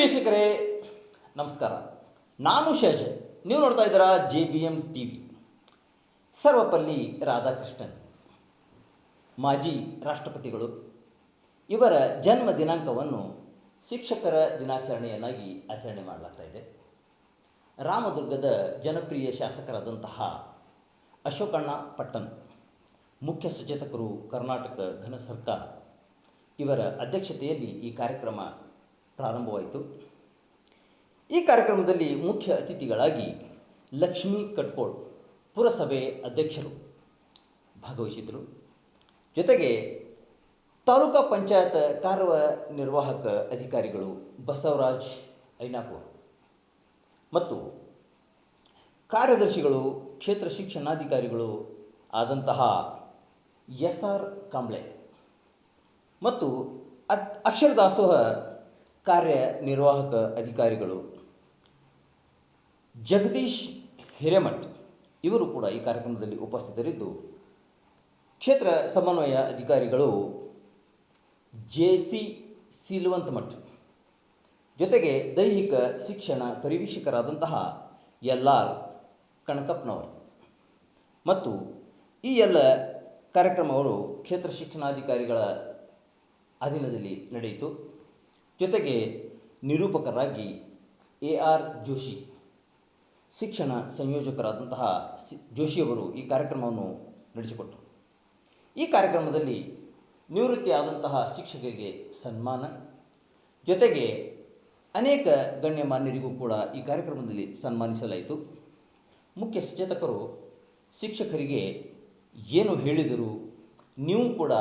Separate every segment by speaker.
Speaker 1: ವೀಕ್ಷಕರೇ, ನಮಸ್ಕಾರ. ನಾನು ಶೇಷ್. ನೀವು ನೋಡ್ತಾ ಇದ್ದೀರಾ J B M T V Sarvepalli Radhakrishnan. ಮಾಜಿ ರಾಷ್ಟ್ರಪತಿಗಳು. ಇವರ ಜನ್ಮ ದಿನಾಂಕವನ್ನು ಶಿಕ್ಷಕರ ದಿನಾಚರಣೆಯನ್ನಾಗಿ ಆಚರಣೆ ಮಾಡಲಾಗ್ತಾ ಇದೆ. ರಾಮದುರ್ಗದ ಜನಪ್ರಿಯ ಶಾಸಕರಾದಂತಹ ಅಶೋಕಣ್ಣ ಪಟ್ಟಣ್ ಮುಖ್ಯ ಸಚೇತಕರು ಕರ್ನಾಟಕ ಘನ ಸರ್ಕಾರ. ಇವರ ಅಧ್ಯಕ್ಷತೆಯಲ್ಲಿ ಈ ಕಾರ್ಯಕ್ರಮ ಪ್ರಾರಂಭವಾಯಿತು. ಈ ಕಾರ್ಯಕ್ರಮದಲ್ಲಿ ಮುಖ್ಯ ಅತಿಥಿಗಳಾಗಿ ಲಕ್ಷ್ಮೀ ಕಟ್ಕೋಳ್ ಪುರಸಭೆ ಅಧ್ಯಕ್ಷರು ಭಾಗವಹಿಸಿದರು ಜೊತೆಗೆ ತಾಲೂಕಾ ಪಂಚಾಯತ್ ಕಾರ್ಯನಿರ್ವಾಹಕ ಅಧಿಕಾರಿಗಳು ಬಸವರಾಜ್ ಐನಾಪುರ್ ಮತ್ತು ಕಾರ್ಯದರ್ಶಿಗಳು, ಕ್ಷೇತ್ರ ಶಿಕ್ಷಣಾಧಿಕಾರಿಗಳು ಆದಂತಹ ಎಸ್ ಆರ್ ಕಾಂಬ್ಳೆ ಮತ್ತು ಅಕ್ಷರ ದಾಸೋಹ ಕಾರ್ಯನಿರ್ವಾಹಕ ಅಧಿಕಾರಿಗಳು ಜಗದೀಶ್ ಹಿರೇಮಠ್ ಇವರು ಕೂಡ ಈ ಕಾರ್ಯಕ್ರಮದಲ್ಲಿ ಉಪಸ್ಥಿತರಿದ್ದು, ಕ್ಷೇತ್ರ ಸಮನ್ವಯ ಅಧಿಕಾರಿಗಳು ಜೆ ಸಿ ಸಿಲ್ವಂತ್ ಮಠ್ ಜೊತೆಗೆ ದೈಹಿಕ ಶಿಕ್ಷಣ ಪರಿವೀಕ್ಷಕರಾದಂತಹ ಎಲ್ ಆರ್ ಕಣಕಪ್ಪನವರು ಮತ್ತು ಈ ಎಲ್ಲ ಕಾರ್ಯಕ್ರಮಗಳು ಕ್ಷೇತ್ರ ಶಿಕ್ಷಣಾಧಿಕಾರಿಗಳ ಅಧೀನದಲ್ಲಿ ನಡೆಯಿತು. ಜೊತೆಗೆ ನಿರೂಪಕರಾಗಿ ಎ ಆರ್ ಜೋಶಿ ಶಿಕ್ಷಣ ಸಂಯೋಜಕರಾದಂತಹ ಸಿ ಜೋಶಿಯವರು ಈ ಕಾರ್ಯಕ್ರಮವನ್ನು ನಡೆಸಿಕೊಟ್ಟರು. ಈ ಕಾರ್ಯಕ್ರಮದಲ್ಲಿ ನಿವೃತ್ತಿ ಆದಂತಹ ಶಿಕ್ಷಕರಿಗೆ ಸನ್ಮಾನ, ಜೊತೆಗೆ ಅನೇಕ ಗಣ್ಯಮಾನ್ಯರಿಗೂ ಕೂಡ ಈ ಕಾರ್ಯಕ್ರಮದಲ್ಲಿ ಸನ್ಮಾನಿಸಲಾಯಿತು. ಮುಖ್ಯ ಸಚೇತಕರು, ಶಿಕ್ಷಕರಿಗೆ ಏನು ಹೇಳಿದರು, ನೀವು ಕೂಡ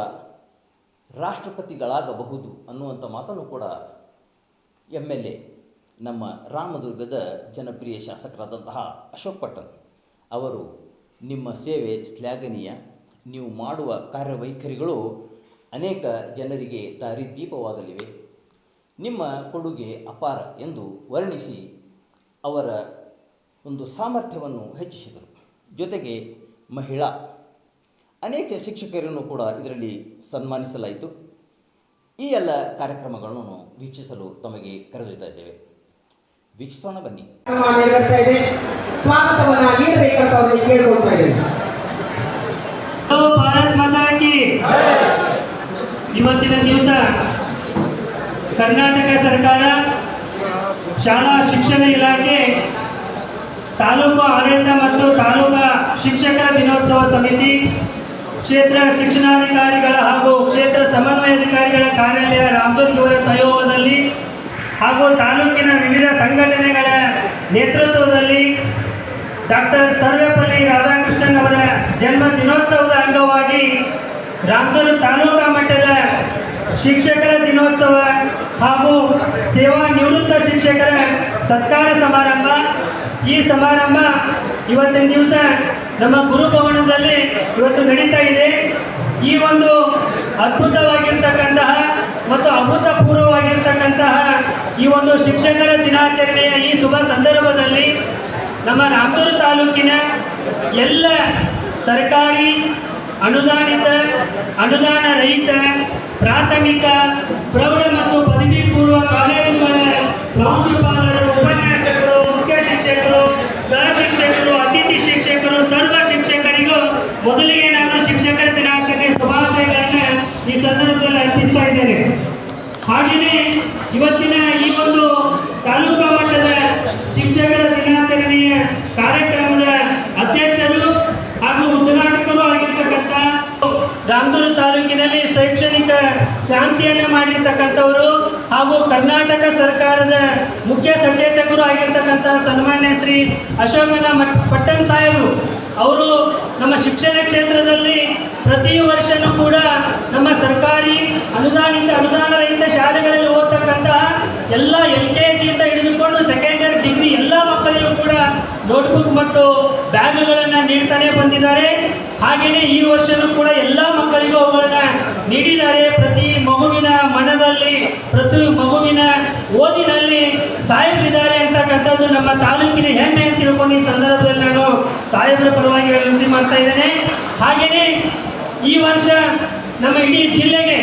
Speaker 1: ರಾಷ್ಟ್ರಪತಿಗಳಾಗಬಹುದು ಅನ್ನುವಂಥ ಮಾತನ್ನು ಕೂಡ ಎಂ ಎಲ್ ಎ ನಮ್ಮ ರಾಮದುರ್ಗದ ಜನಪ್ರಿಯ ಶಾಸಕರಾದಂತಹ ಅಶೋಕ್ ಪಟ್ಟಣ್ ಅವರು ನಿಮ್ಮ ಸೇವೆ ಶ್ಲಾಘನೀಯ. ನೀವು ಮಾಡುವ ಕಾರ್ಯವೈಖರಿಗಳು ಅನೇಕ ಜನರಿಗೆ ದಾರಿದೀಪವಾಗಲಿವೆ. ನಿಮ್ಮ ಕೊಡುಗೆ ಅಪಾರ ಎಂದು ವರ್ಣಿಸಿ ಅವರ ಒಂದು ಸಾಮರ್ಥ್ಯವನ್ನು ಹೆಚ್ಚಿಸಿದರು. ಜೊತೆಗೆ ಮಹಿಳಾ ಅನೇಕ ಶಿಕ್ಷಕರನ್ನು ಕೂಡ ಇದರಲ್ಲಿ ಸನ್ಮಾನಿಸಲಾಯಿತು. ಈ ಎಲ್ಲ ಕಾರ್ಯಕ್ರಮಗಳನ್ನು ವೀಕ್ಷಿಸಲು ತಮಗೆ ಕರೆದೊಯ್ತಾ ಇದ್ದೇವೆ. ವೀಕ್ಷಿಸೋಣ, ಬನ್ನಿ.
Speaker 2: ಇವತ್ತಿನ ದಿವಸ ಕರ್ನಾಟಕ ಸರ್ಕಾರ ಶಾಲಾ ಶಿಕ್ಷಣ ಇಲಾಖೆ ತಾಲೂಕು ಆಡಳಿತ ಮತ್ತು ತಾಲೂಕಾ ಶಿಕ್ಷಕರ ದಿನೋತ್ಸವ ಸಮಿತಿ ಕ್ಷೇತ್ರ ಶಿಕ್ಷಣಾಧಿಕಾರಿಗಳ ಹಾಗೂ ಕ್ಷೇತ್ರ ಸಮನ್ವಯಾಧಿಕಾರಿಗಳ ಕಾರ್ಯಾಲಯ ರಾಮದುರ್ಗ ಸಹಯೋಗದಲ್ಲಿ ಹಾಗೂ ತಾಲೂಕಿನ ವಿವಿಧ ಸಂಘಟನೆಗಳ ನೇತೃತ್ವದಲ್ಲಿ ಡಾಕ್ಟರ್ ಸರ್ವೇಪಲ್ಲಿ ರಾಧಾಕೃಷ್ಣನ್ ಅವರ ಜನ್ಮ ದಿನೋತ್ಸವದ ಅಂಗವಾಗಿ ರಾಮದುರ್ಗ ತಾಲೂಕಾ ಮಟ್ಟದ ಶಿಕ್ಷಕರ ದಿನೋತ್ಸವ ಹಾಗೂ ಸೇವಾ ನಿವೃತ್ತ ಶಿಕ್ಷಕರ ಸತ್ಕಾರ ಸಮಾರಂಭ. ಈ ಸಮಾರಂಭ ಇವತ್ತಿನ ದಿವಸ ನಮ್ಮ ಗುರುಭವನದಲ್ಲಿ ಇವತ್ತು ನಡೀತಾ ಇದೆ. ಈ ಒಂದು ಅದ್ಭುತವಾಗಿರ್ತಕ್ಕಂತಹ ಮತ್ತು ಅಭೂತಪೂರ್ವವಾಗಿರ್ತಕ್ಕಂತಹ ಈ ಒಂದು ಶಿಕ್ಷಕರ ದಿನಾಚರಣೆಯ ಈ ಶುಭ ಸಂದರ್ಭದಲ್ಲಿ ನಮ್ಮ ರಾಮದುರ್ಗ ತಾಲೂಕಿನ ಎಲ್ಲ ಸರ್ಕಾರಿ ಅನುದಾನಿತ, ಅನುದಾನ ರಹಿತ, ಪ್ರಾಥಮಿಕ, ಪ್ರೌಢ ಮತ್ತು ಪದವಿ ಪೂರ್ವ ಕಾಲೇಜುಗಳ ಪ್ರಾಂಶುಪಾಲರು ಉಪನ್ಯಾಸಕರು, ಮುಖ್ಯ ಶಿಕ್ಷಕರು, ಸಹ ಶಿಕ್ಷಕರು ಅತಿಥಿ ಶಿಕ್ಷಕರು ಸರ್ವ ಶಿಕ್ಷಕರಿಗೂ ಮೊದಲಿಗೆ ನಾನು ಶಿಕ್ಷಕರ ದಿನಾಚರಣೆ ಶುಭಾಶಯಗಳನ್ನು ಈ ಸಂದರ್ಭದಲ್ಲಿ ಅರ್ಪಿಸ್ತಾ ಇದ್ದೇನೆ ಹಾಗೆಯೇ ಇವತ್ತಿನ ಈ ಒಂದು ತಾಲೂಕಾ ಮಟ್ಟದ ಶಿಕ್ಷಕರ ದಿನಾಚರಣೆಯ ಕಾರ್ಯಕ್ರಮದ ಅಧ್ಯಕ್ಷರು ಹಾಗೂ ಉದ್ಘಾಟಕರು ಆಗಿರ್ತಕ್ಕಂಥ ರಾಮದುರ್ಗ ತಾಲೂಕಿನಲ್ಲಿ ಶೈಕ್ಷಣಿಕ ಕ್ರಾಂತಿಯನ್ನು ಮಾಡಿರ್ತಕ್ಕಂಥವರು ಹಾಗೂ ಕರ್ನಾಟಕ ಸರ್ಕಾರದ ಮುಖ್ಯ ಸಚೇತಕರು ಆಗಿರ್ತಕ್ಕಂಥ ಸನ್ಮಾನ್ಯ ಶ್ರೀ ಅಶೋಕನ ಮಠ್ ಪಟ್ಟಣ್ ಸಾಹೇಬರು. ಅವರು ನಮ್ಮ ಶಿಕ್ಷಣ ಕ್ಷೇತ್ರದಲ್ಲಿ ಪ್ರತಿ ವರ್ಷನೂ ಕೂಡ ನಮ್ಮ ಸರ್ಕಾರಿ ಅನುದಾನಿತ ಅನುದಾನ ರಹಿತ ಶಾಲೆಗಳಲ್ಲಿ ಓದ್ತಕ್ಕಂತಹ ಎಲ್ಲ ಎಲ್ ಕೆ ಜಿಯಿಂದ ಹಿಡಿದುಕೊಂಡು ಸೆಕೆಂಡ್ ಇಯರ್ ಡಿಗ್ರಿ ಎಲ್ಲ ಮಕ್ಕಳಿಗೂ ಕೂಡ ನೋಟ್ಬುಕ್ ಮತ್ತು ಬ್ಯಾಗುಗಳನ್ನು ನೀಡ್ತಾನೆ ಬಂದಿದ್ದಾರೆ. ಹಾಗೆಯೇ ಈ ವರ್ಷನೂ ಕೂಡ ಎಲ್ಲ ಮಕ್ಕಳಿಗೂ ಅವುಗಳನ್ನ ನೀಡಿದ್ದಾರೆ. ಪ್ರತಿ ಮಗುವಿನ ಮನದಲ್ಲಿ, ಪ್ರತಿ ಮಗುವಿನ ಓದಿನಲ್ಲಿ ಸಾಹೇಬರಿದ್ದಾರೆ ಅಂತಕ್ಕಂಥದ್ದು ನಮ್ಮ ತಾಲೂಕಿನ ಹೆಮ್ಮೆ ಅಂತ ತಿಳ್ಕೊಂಡು ಈ ಸಂದರ್ಭದಲ್ಲಿ ನಾನು ಸಾಹೇಬರ ಪರವಾಗಿ ವಿನಂತಿ ಮಾಡ್ತಾ ಇದ್ದೇನೆ. ಹಾಗೆಯೇ ಈ ವರ್ಷ ನಮ್ಮ ಇಡೀ ಜಿಲ್ಲೆಗೆ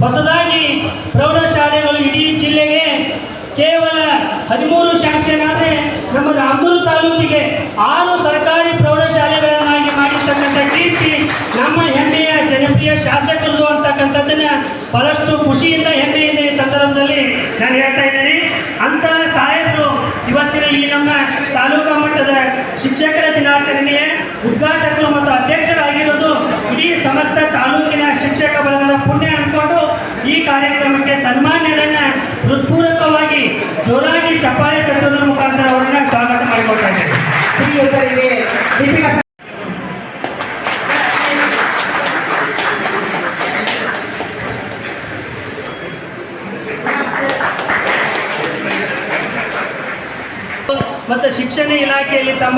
Speaker 2: ಹೊಸದಾಗಿ ಪ್ರೌಢಶಾಲೆಗಳು ಇಡೀ ಜಿಲ್ಲೆಗೆ ಕೇವಲ ಹದಿಮೂರು ಶಾಂಕ್ಷನ್ ಆದರೆ ನಮ್ಮ ರಾಮದೂರು ತಾಲೂಕಿಗೆ ಆರು ಸರ್ಕಾರಿ ಪ್ರೌಢಶಾಲೆಗಳನ್ನಾಗಿ ಮಾಡಿರ್ತಕ್ಕಂಥ ಕೀರ್ತಿ ನಮ್ಮ ಹೆಮ್ಮೆಯ ಜನಪ್ರಿಯ ಶಾಸಕರದು ಅಂತಕ್ಕಂಥದ್ದನ್ನ ಬಹಳಷ್ಟು ಖುಷಿಯಿಂದ ಹೆಮ್ಮೆಯಿಂದ ಈ ಸಂದರ್ಭದಲ್ಲಿ ನಾನು ಹೇಳ್ತಾ ಇದ್ದೀನಿ. ಅಂತಹ ಸಾಹೇಬರು ಇವತ್ತಿನ ಈ ನಮ್ಮ ತಾಲೂಕಾ ಮಟ್ಟದ ಶಿಕ್ಷಕರ ದಿನಾಚರಣೆಯ ಉದ್ಘಾಟಕರು ಮತ್ತು ಅಧ್ಯಕ್ಷರಾಗಿರೋದು ಇಡೀ ಸಮಸ್ತ ತಾಲೂಕಿನ ಶಿಕ್ಷಕ ಬಳಗದ ಪುಣ್ಯ ಅನ್ಕೊಂಡು ಈ ಕಾರ್ಯಕ್ರಮಕ್ಕೆ ಸನ್ಮಾನ್ಯರನ್ನ ಹೃತ್ಪೂರ್ವಕವಾಗಿ ಜೋರಾಗಿ ಚಪ್ಪಾಳೆ ತಟ್ಟೋದ್ರ ಮುಖಾಂತರ ಅವರನ್ನ ಸ್ವಾಗತ ಮಾಡಿಕೊಳ್ತಾ ಇದ್ದೇನೆ.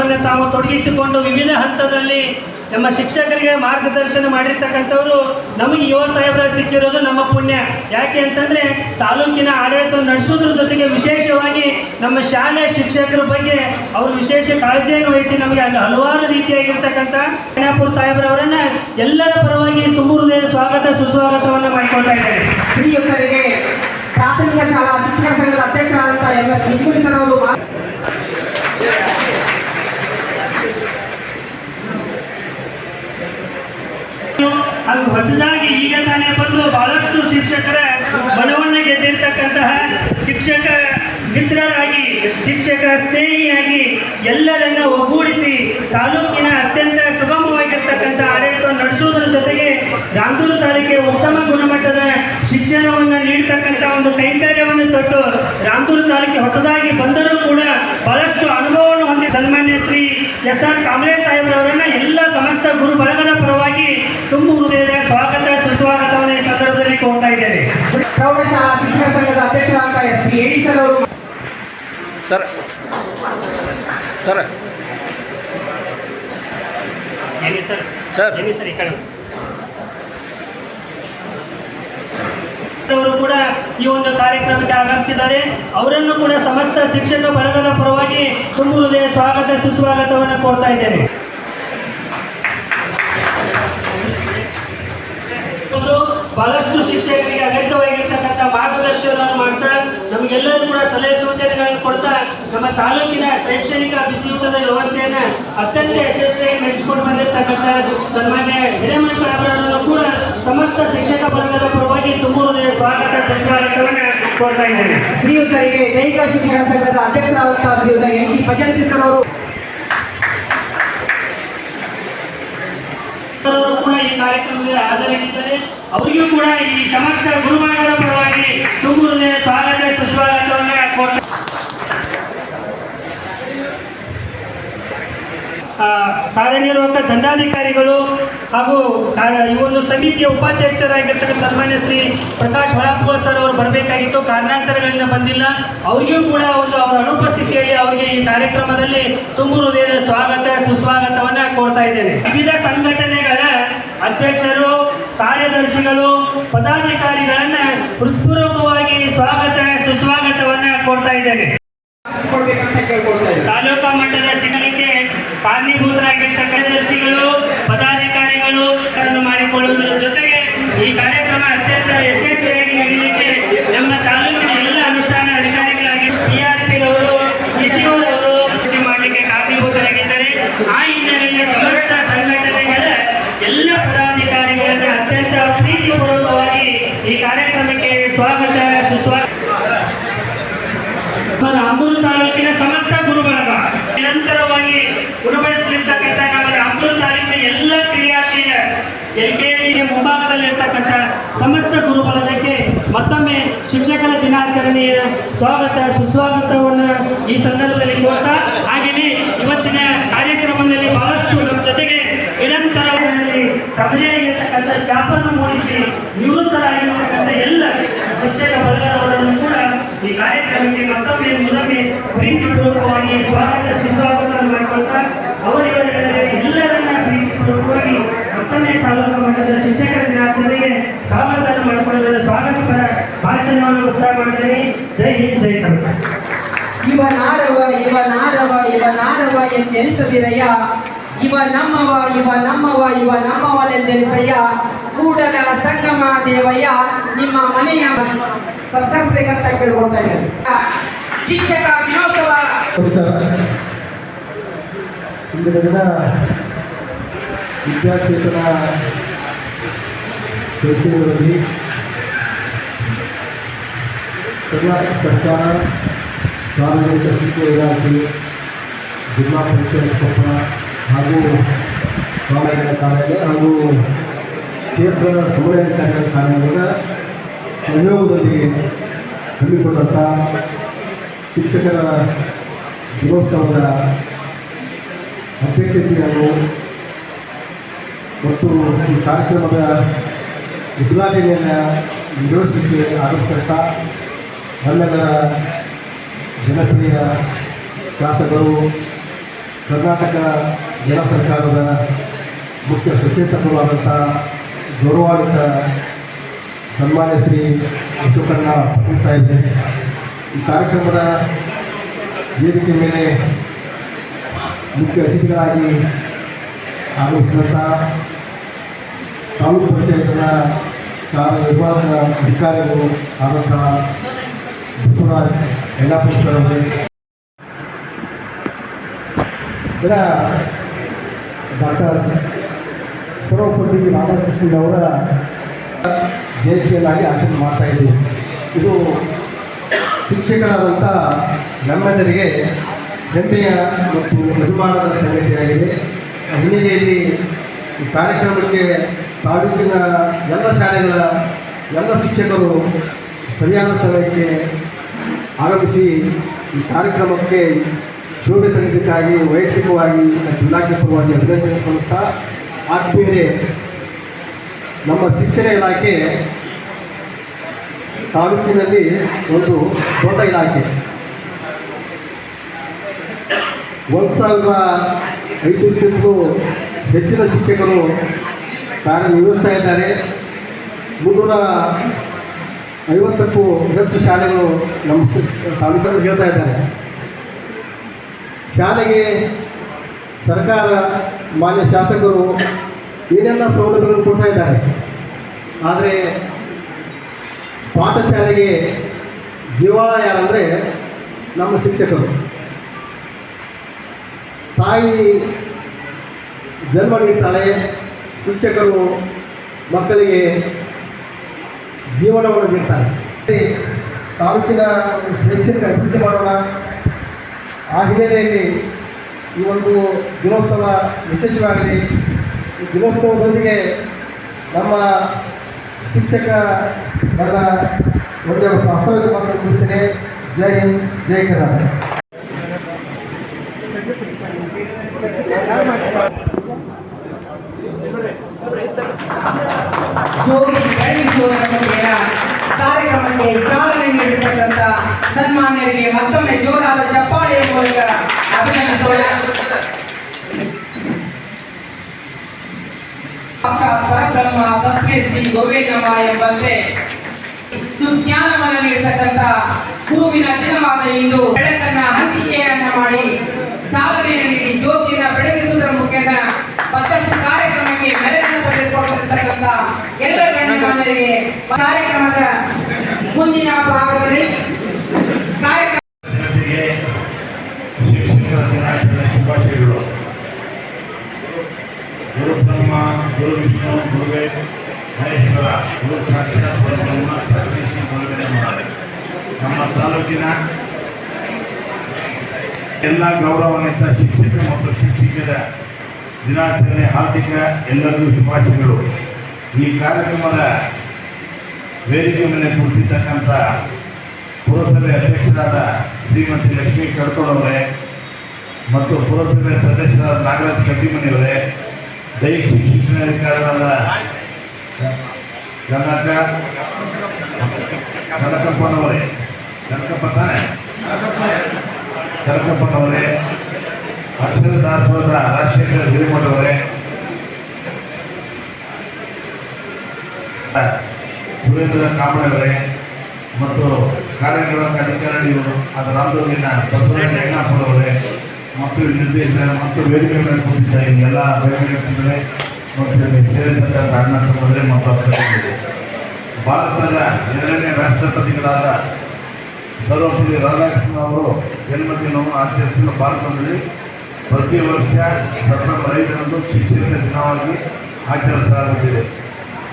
Speaker 2: ತಮ್ಮನ್ನು ತಾವು ತೊಡಗಿಸಿಕೊಂಡು ವಿವಿಧ ಹಂತದಲ್ಲಿ ನಮ್ಮ ಶಿಕ್ಷಕರಿಗೆ ಮಾರ್ಗದರ್ಶನ ಮಾಡಿರ್ತಕ್ಕಂಥವ್ರು ನಮಗೆ ಯುವ ಸಾಹೇಬರ ಸಿಕ್ಕಿರೋದು ನಮ್ಮ ಪುಣ್ಯ. ಯಾಕೆ ಅಂತಂದರೆ ತಾಲೂಕಿನ ಆಡಳಿತ ನಡೆಸೋದ್ರ ಜೊತೆಗೆ ವಿಶೇಷವಾಗಿ ನಮ್ಮ ಶಾಲೆ ಶಿಕ್ಷಕರ ಬಗ್ಗೆ ಅವರು ವಿಶೇಷ ಕಾಳಜಿಯನ್ನು ವಹಿಸಿ ನಮಗೆ ಅಲ್ಲಿ ಹಲವಾರು ರೀತಿಯಾಗಿರ್ತಕ್ಕಂಥ ಕನ್ಯಾಪುರ ಸಾಹೇಬರವರನ್ನ ಎಲ್ಲರ ಪರವಾಗಿ ತುಂಬು ಸ್ವಾಗತ, ಸುಸ್ವಾಗತವನ್ನು ಮಾಡಿಕೊಳ್ತಾ ಇದ್ದಾರೆ
Speaker 3: ಶ್ರೀಯುತರಿಗೆ ಪ್ರಾಥಮಿಕ ಶಾಲಾ ಶಿಕ್ಷಣ ಸಂಘದ ಅಧ್ಯಕ್ಷರಾದಂತಹ ಎಂ ಎಸ್ ಅವರು
Speaker 2: ಹಾಗೂ ಹೊಸದಾಗಿ ಈಗ ತಾನೇ ಬಂದು ಬಹಳಷ್ಟು ಶಿಕ್ಷಕರ ಮನವನ್ನು ಗೆದ್ದಿರ್ತಕ್ಕಂತಹ ಶಿಕ್ಷಕ ಮಿತ್ರರಾಗಿ ಶಿಕ್ಷಕ ಸ್ನೇಹಿಯಾಗಿ ಎಲ್ಲರನ್ನ ಒಗ್ಗೂಡಿಸಿ ತಾಲೂಕಿನ ಅತ್ಯಂತ ಸುಗಮವಾಗಿರ್ತಕ್ಕಂಥ ಆಡಳಿತ ನಡೆಸುವುದರ ಜೊತೆಗೆ ರಾಮದೂರು ತಾಲೂಕಿಗೆ ಉತ್ತಮ ಗುಣಮಟ್ಟದ ಶಿಕ್ಷಣವನ್ನು ನೀಡ್ತಕ್ಕಂಥ ಒಂದು ಕೈಂಕರ್ಯವನ್ನು ತೊಟ್ಟು ರಾಮದೂರು ತಾಲೂಕಿಗೆ ಹೊಸದಾಗಿ ಬಂದರೂ ಕೂಡ ಬಹಳಷ್ಟು ಅನುಭವವನ್ನು ಹೊಂದಿ ಸನ್ಮಾನ್ಯ ಶ್ರೀ ಎಸ್ ಆರ್ ಕಾಂಗ್ರೆಸ್ ಸಾಹೇಬ್ರವರನ್ನ ಎಲ್ಲ ಸಮಸ್ತ ಗುರು ಬಳಗದ ಪರವಾಗಿ ತುಂಬ ಹೃದಯದ ಸ್ವಾಗತ, ಸುಸ್ವಾಗತವನ್ನು ಈ ಸಂದರ್ಭದಲ್ಲಿ ಕೋರ್ತಾ ಇದ್ದೇನೆ.
Speaker 3: ಪ್ರೌಢಶಾಲಾ ಶಿಕ್ಷಣ ಸಂಘದ ಅಧ್ಯಕ್ಷರಾದ ಎಸ್ ಪಿ ಅವರು
Speaker 1: ಸರ್. ಸರ್.
Speaker 2: ಸರ್? ಅವರು ಕೂಡ ಈ ಒಂದು ಕಾರ್ಯಕ್ರಮಕ್ಕೆ ಆಗಮಿಸಿದ್ದಾರೆ. ಅವರನ್ನು ಕೂಡ ಸಮಸ್ತ ಶಿಕ್ಷಕ ಬಳಗದ ಪರವಾಗಿ ತುಂಬು ಹೃದಯ ಸ್ವಾಗತ ಸುಸ್ವಾಗತವನ್ನು ಕೋರ್ತಾ ಇದ್ದೇನೆ. ಬಹಳಷ್ಟು ಶಿಕ್ಷಕರಿಗೆ ಅಗತ್ಯವಾಗಿರ್ತಕ್ಕಂಥ ಮಾರ್ಗದರ್ಶನವನ್ನು ಮಾಡ್ತಾ ನಮಗೆಲ್ಲರೂ ಕೂಡ ಸಲಹೆ ಸೂಚನೆಗಳನ್ನು ಕೊಡ್ತಾ ನಮ್ಮ ತಾಲೂಕಿನ ಶೈಕ್ಷಣಿಕ ಬಿಸಿಯೂಟದ ವ್ಯವಸ್ಥೆಯನ್ನ ಅತ್ಯಂತ ಯಶಸ್ವಿಯಾಗಿ ನಡೆಸಿಕೊಂಡು ಬಂದಿರತಕ್ಕಂಥ ಸನ್ಮಾನ್ಯ ಹಿರೇಮಠ ಸಾಹೇಬರನ್ನು ಕೂಡ ಸಮಸ್ತ ಶಿಕ್ಷಕ ವರ್ಗದ ಪರವಾಗಿ ತುಂಬು ಹೃದಯ ಸ್ವಾಗತ ಸಂಸ್ಕಾರವನ್ನು ಕೊಡ್ತಾ ಇದ್ದೇನೆ.
Speaker 3: ಶ್ರೀಯುತರಿಗೆ ದೈಹಿಕ ಶಿಕ್ಷಣ ಸಂಘದ ಅಧ್ಯಕ್ಷರಾದಂತಹ ಶ್ರೀಯುತ ಎನ್ ಟಿ ಭಜಂತಿ ಸರ್ ಅವರು
Speaker 2: ಅವರು ಕೂಡ ಈ ಕಾರ್ಯಕ್ರಮದಲ್ಲಿ ಹಾಜರಾಗಿದ್ದಾರೆ ಅವರಿಗೂ ಕೂಡ ಈ ಸಮಸ್ತ ಗುರುಮಾರ್ಗದ ಪರವಾಗಿ ತುಂಬು ಹೃದಯ ಸ್ವಾಗತ ಸುಸ್ವಾಗತವನ್ನು ಕೊಡ್ತಾ ಆ, ಕಾರ್ಯನಿರ್ವಾಹಕ ದಂಡಾಧಿಕಾರಿಗಳು ಹಾಗೂ ಈ ಒಂದು ಸಮಿತಿಯ ಉಪಾಧ್ಯಕ್ಷರಾಗಿರ್ತಕ್ಕಂಥ ಸನ್ಮಾನ್ಯ ಶ್ರೀ ಪ್ರಕಾಶ್ ಹೊಳಪುರ ಸರ್ ಅವರು ಬರಬೇಕಾಗಿತ್ತು. ಕಾರಣಾಂತರಗಳಿಂದ ಬಂದಿಲ್ಲ. ಅವರಿಗೂ ಕೂಡ ಒಂದು ಅವರ ಅನುಪಸ್ಥಿತಿಯಲ್ಲಿ ಅವರಿಗೆ ಈ ಕಾರ್ಯಕ್ರಮದಲ್ಲಿ ತುಂಬು ಹೃದಯದ ಸ್ವಾಗತ, ಸುಸ್ವಾಗತವನ್ನು ಕೋರ್ತಾ ಇದ್ದೇನೆ. ವಿವಿಧ ಸಂಘಟನೆಗಳ ಅಧ್ಯಕ್ಷರು, ಕಾರ್ಯದರ್ಶಿಗಳು, ಪದಾಧಿಕಾರಿಗಳನ್ನ ಹೃತ್ಪೂರ್ವಕವಾಗಿ ಸ್ವಾಗತ, ಸುಸ್ವಾಗತವನ್ನ ಕೊಡ್ತಾ ಇದ್ದೇನೆ. ತಾಲೂಕಾ ಮಟ್ಟದ ಶಿಕ್ಷಣಕ್ಕೆ ಕಾರಣೀಭೂತರಾಗಿರ್ತಕ್ಕಂಥ ಕಾರ್ಯದರ್ಶಿಗಳು ಪದಾಧಿಕಾರಿಗಳು ಮಾಡಿಕೊಳ್ಳುವುದರ ಜೊತೆಗೆ ಈ ಕಾರ್ಯಕ್ರಮ ಅತ್ಯಂತ ಯಶಸ್ವಿಯಾಗಿ ನಡೆಯಲಿಕ್ಕೆ ನಮ್ಮ ತಾಲೂಕಿನ ಎಲ್ಲ ಅನುಷ್ಠಾನ ಅಧಿಕಾರಿಗಳಾಗಿ ಪಿ ಆರ್ ಪಿ ಅವರು ಅವರು ಕೃಷಿ ಮಾಡಲಿಕ್ಕೆ ಕಾರಣೀಭೂತರಾಗಿದ್ದಾರೆ ಆ ಹಿನ್ನೆಲೆಯಲ್ಲಿ ಸಮಸ್ತ ಸಂಘಟನೆಗಳ ಎಲ್ಲ ಪದಾಧಿಕಾರಿಗಳನ್ನು ಅತ್ಯಂತ ಪ್ರೀತಿಪೂರ್ವಕವಾಗಿ ಈ ಕಾರ್ಯಕ್ರಮಕ್ಕೆ ಸ್ವಾಗತ ಸುಸ್ವಾಗತ ನಮ್ಮ ರಾಮೂರು ತಾಲೂಕಿನ ಸಮಸ್ತ ಗುರು ಬಳಗ ನಿರಂತರವಾಗಿ ಗುಣಪಡಿಸಲಿರ್ತಕ್ಕಂಥ ನಮ್ಮ ರಾಮೂರು ತಾಲೂಕಿನ ಎಲ್ಲ ಕ್ರಿಯಾಶೀಲ ಎಲ್ ಕೆ ಜಿಗೆ ಮುಂಭಾಗದಲ್ಲಿರ್ತಕ್ಕಂಥ ಸಮಸ್ತ ಗುರುಬಲಕ್ಕೆ ಮತ್ತೊಮ್ಮೆ ಶಿಕ್ಷಕರ ದಿನಾಚರಣೆಯ ಸ್ವಾಗತ, ಸುಸ್ವಾಗತವನ್ನು ಈ ಸಂದರ್ಭದಲ್ಲಿ ಕೋರ್ತಾ ಹಾಗೆಯೇ ಇವತ್ತಿನ ಕಾರ್ಯಕ್ರಮದಲ್ಲಿ ಬಹಳಷ್ಟು ನಮ್ಮ ಜೊತೆಗೆ ನಿರಂತರವಾಗಿ ತಮ್ಮದೇ ಆಗಿರ್ತಕ್ಕಂಥ ಚಾಪನ್ನು ಮೂಡಿಸಿ ನಿವೃತ್ತರಾಗಿರ್ತಕ್ಕಂಥ ಎಲ್ಲ ಶಿಕ್ಷಕ ವರ್ಗದವರನ್ನು ಕೂಡ ಈ ಕಾರ್ಯಕ್ರಮಕ್ಕೆ ಮತ್ತೊಮ್ಮೆ ಮತ್ತೊಮ್ಮೆ ಪ್ರೀತಿಪೂರ್ವಕವಾಗಿ ಸ್ವಾಗತ ಸುಸ್ವಾಗತ ಅವರಿಗೆ ಎಲ್ಲರನ್ನ ಪ್ರೀತಿಪೂರ್ವಕವಾಗಿ ಮತ್ತೊಮ್ಮೆ ತಾಲೂಕು ಮಟ್ಟದ ಶಿಕ್ಷಕರ ದಿನಾಚರಣೆಗೆ ಸ್ವಾಗತ ಮಾಡಿಕೊಳ್ಳಲು ಸ್ವಾಗತಪರ ಭಾಷಣವನ್ನು ಜೈ ಹಿಂದ್ ಜೈ ಇವ ಜೈ ಇವ
Speaker 3: ಇವನಾರವ ಇವನಾರವ ಇವನಾರವ ಎಂದೆನಿಸದಿರಯ್ಯ ಇವ ನಮ್ಮವ ಇವ ನಮ್ಮವ ಇವ ನಮ್ಮವನೆಂದೆನಿಸಯ್ಯ ಕೂಡಲ ಸಂಗಮ ದೇವಯ್ಯ ನಿಮ್ಮ ಮನೆಯ ತಪ್ಪಿಸ್ಬೇಕಂತ ಕೇಳ್ಕೊಳ್ತಾ ಇದ್ದಾರೆ. ಶಿಕ್ಷಕ
Speaker 4: ದಿನೋತ್ಸವ ಇಂದಿನ ದಿನ ವಿದ್ಯಾಚೇತನ ಸಂಸ್ಥೆಗಳಲ್ಲಿ ಕರ್ನಾಟಕ ಸರ್ಕಾರ ಸಾರ್ವಜನಿಕ ಶಿಕ್ಷಣ ಇಲಾಖೆ, ಜಿಲ್ಲಾ ಪರಿಷತ್ ಕೊಪ್ಪಳ ಹಾಗೂ ಕಾಲೇಜಿನ ಕಾರ್ಯಾಲಯ ಹಾಗೂ ಕ್ಷೇತ್ರದ ಸಮನ್ವಯಾಧಿಕಾರಿಗಳ ಕಾರ್ಯಾಲಯದ ಸಹಯೋಗದಲ್ಲಿ ಹಮ್ಮಿಕೊಂಡಂಥ ಶಿಕ್ಷಕರ ದಿನೋತ್ಸವದ ಅಧ್ಯಕ್ಷತೆಯನ್ನು ಮತ್ತು ಈ ಕಾರ್ಯಕ್ರಮದ ಉದ್ಘಾಟನೆಯನ್ನು ನಿರ್ವಹಿಸಲಿಕ್ಕೆ ಆಗಮಿಸಿದಂಥ ನಮ್ಮೆಲ್ಲರ ಜನಪ್ರಿಯ ಶಾಸಕರು, ಕರ್ನಾಟಕ ಜನ ಸರ್ಕಾರದ ಮುಖ್ಯ ಸಚೇತಕರಾದಂಥ ಗೌರವಾನ್ವಿತ ಸನ್ಮಾನ್ಯ ಶ್ರೀ ಅಶೋಕಣ್ಣ ಪಾಟೀಲ್ ಸಾಹೇಬ್ರೆ, ಈ ಕಾರ್ಯಕ್ರಮದ ವೇದಿಕೆ ಮೇಲೆ ಮುಖ್ಯ ಅತಿಥಿಗಳಾಗಿ ಆಗಮಿಸಿದಂಥ ತಾಲೂಕು ಪಂಚಾಯತ್ನ ಕಾರ್ಯನಿರ್ವಾಹಕ ಅಧಿಕಾರಿಗಳು ಆದಂಥ ಬಸವರಾಜ್ ಯಲ್ಲಾಪುರವರೇ ಇದರ ಡಾಕ್ಟರ್ ಸರ್ವಪತಿ ರಾಮಕೃಷ್ಣ ಅವರ ಜಯಂತಿಯನ್ನಾಗಿ ಆಚರಣೆ ಮಾಡ್ತಾ ಇದ್ದೀವಿ ಇದು ಶಿಕ್ಷಕರಾದಂಥ ನಮ್ಮೆಲ್ಲರಿಗೆ ಹೆಮ್ಮೆಯ ಮತ್ತು ಅಭಿಮಾನದ ಸಂಗತಿಯಾಗಿದೆ ಹಿನ್ನೆಲೆಯಲ್ಲಿ ಈ ಕಾರ್ಯಕ್ರಮಕ್ಕೆ ತಾಲೂಕಿನ ಎಲ್ಲ ಶಾಲೆಗಳ ಎಲ್ಲ ಶಿಕ್ಷಕರು ಸರಿಯಾದ ಸಮಯಕ್ಕೆ ಆಗಮಿಸಿ ಈ ಕಾರ್ಯಕ್ರಮಕ್ಕೆ ಶೋಭೆ ತರಲಿಕ್ಕಾಗಿ ವೈಯಕ್ತಿಕವಾಗಿ ಮತ್ತು ಇಲಾಖೆ ಪರವಾಗಿ ಅಭಿನಂದನೆ ಸಂಸ್ಥಾ ಆತ್ಮೀಯರೇ ನಮ್ಮ ಶಿಕ್ಷಣ ಇಲಾಖೆ ತಾಲೂಕಿನಲ್ಲಿ ಒಂದು ದೊಡ್ಡ ಇಲಾಖೆ. ಒಂದು ಸಾವಿರದ ಐನೂರಕ್ಕಿಂತಲೂ ಹೆಚ್ಚಿನ ಶಿಕ್ಷಕರು ಕಾರ್ಯನಿರ್ವಹಿಸ್ತಾ ಇದ್ದಾರೆ. ಮುನ್ನೂರ ಐವತ್ತಕ್ಕೂ ಹೆಚ್ಚು ಶಾಲೆಗಳು ನಮ್ಮ ತಾಲೂಕಲ್ಲಿ ಹೇಳ್ತಾ ಇದ್ದಾರೆ. ಶಾಲೆಗೆ ಸರ್ಕಾರ, ಮಾನ್ಯ ಶಾಸಕರು ಏನೆಲ್ಲ ಸೌಲಭ್ಯಗಳನ್ನು ಕೊಡ್ತಾ ಇದ್ದಾರೆ. ಆದರೆ ಪಾಠಶಾಲೆಗೆ ಜೀವಾಳ ಯಾರಂದರೆ ನಮ್ಮ ಶಿಕ್ಷಕರು. ತಾಯಿ ಜನ್ಮ ನೀಡ್ತಾಳೆ ಶಿಕ್ಷಕರು ಮಕ್ಕಳಿಗೆ ಜೀವನವನ್ನು ನೀಡ್ತಾರೆ. ತಾಲೂಕಿನ ಒಂದು ಶೈಕ್ಷಣಿಕ ಅಭಿವೃದ್ಧಿ ಮಾಡೋಣ. ಆ ಹಿನ್ನೆಲೆಯಲ್ಲಿ ಈ ಒಂದು ದಿನೋತ್ಸವ ವಿಶೇಷವಾಗಲಿ. ಈ ದಿನೋತ್ಸವದೊಂದಿಗೆ ನಮ್ಮ ಶಿಕ್ಷಕ ನನ್ನ ಒಂದು ಪ್ರಾಸ್ತಾವಿಕ ಮಾತು ಮುಗಿಸ್ತೇನೆ. ಜೈ ಹಿಂದ್, ಜೈ ಕರ್ನಾಟಕ.
Speaker 3: ಜೋಗಿ ಬೆಳಗಿಸುವುದರ ಕಾರ್ಯಕ್ರಮಕ್ಕೆ ಚಾಲನೆ ನೀಡಿರ್ತಕ್ಕಂಥ ಸನ್ಮಾನ್ಯರಿಗೆ ಮತ್ತೊಮ್ಮೆ ಜೋರಾದ ಚಪ್ಪಾಳೆಯ ಮೂಲಕ ಅಭಿನಂದಿಸೋಣ ಪರಬ್ರಹ್ಮ ತಸ್ಮೈ ಶ್ರೀ ಗೋವೇ ನಮಃ ಎಂಬಂತೆ ಸುಜ್ಞಾನವನ್ನು ನೀಡತಕ್ಕಂಥ ಹೂವಿನ ದಿನವಾದ ಇಂದು ಬೆಳಕನ್ನ ಹಂಚಿಕೆಯನ್ನ ಮಾಡಿ ಕಾರ್ಯಕ್ರಮದ ಮುಂದಿನ ಭಾಗದಲ್ಲಿ
Speaker 5: ದಿನಾಚರಣೆ ಗುರು ನಮ್ಮ ತಾಲೂಕಿನ ಎಲ್ಲ ಗೌರವಾನ್ವಿತ ಶಿಕ್ಷಕ ಮತ್ತು ಶಿಕ್ಷಕರ ದಿನಾಚರಣೆ, ಹಾರ್ದಿಕ ಎಲ್ಲರಿಗೂ ಶುಭಾಶಯಗಳು. ಈ ಕಾರ್ಯಕ್ರಮದ ವೇದಿಕೆ ಮೇಲೆ ಕುಳಿತಿರ್ತಕ್ಕಂಥ ಪುರಸಭೆ ಅಧ್ಯಕ್ಷರಾದ ಶ್ರೀಮತಿ ಲಕ್ಷ್ಮೀ ಕಡ್ಕೊಳವರೇ ಮತ್ತು ಪುರಸಭೆ ಸದಸ್ಯರಾದ ನಾಗರಾಜ್ ಕಟ್ಟಿಮನಿಯವರೇ ದೈಹಿಕ ಶಿಕ್ಷಣಾಧಿಕಾರಿಗಳಾದ ಕನಕ ಕನಕಪ್ಪನವರೇ ಕನಕಪ್ಪ ತಾನೆ? ಕನಕಪ್ಪನವರೇ ಅಕ್ಷರ ದಾಸೋಹದ ರಾಜಶೇಖರ ಹಿರೇಮಠವರೇ ಸುರೇಂದ್ರ ಕಾಂಬಳವರೇ ಮತ್ತು ಕಾರ್ಯನಿರ್ವಾಹಕ ಅಧಿಕಾರಿಗಳು ಅದರ ಆಂದೋಲನ ಬಸವರಾಜ ಯಜ್ಞಾಪುರವರೇ ಮತ್ತು ನಿರ್ದೇಶಕ ಮತ್ತು ವೇದಿಕೆ ಮೇಲೆ ಕೂತಿದ್ದ ಈ ಎಲ್ಲ ವೇದಿಕೆ ಮತ್ತು ಸೇರಿದಂತಹ ಅಣ್ಣ ಮತ್ತು. ಭಾರತದ ಎರಡನೇ ರಾಷ್ಟ್ರಪತಿಗಳಾದ ಸರ್ವಪಲ್ಲಿ ರಾಧಾಕೃಷ್ಣ ಅವರು ಜನ್ಮದಿನವನ್ನು ಆಚರಿಸಲು ಭಾರತದಲ್ಲಿ ಪ್ರತಿ ವರ್ಷ ಸೆಪ್ಟೆಂಬರ್ ಐದರಂದು ಶಿಕ್ಷಕರ ದಿನವಾಗಿ ಆಚರಿಸಲಾಗುತ್ತಿದೆ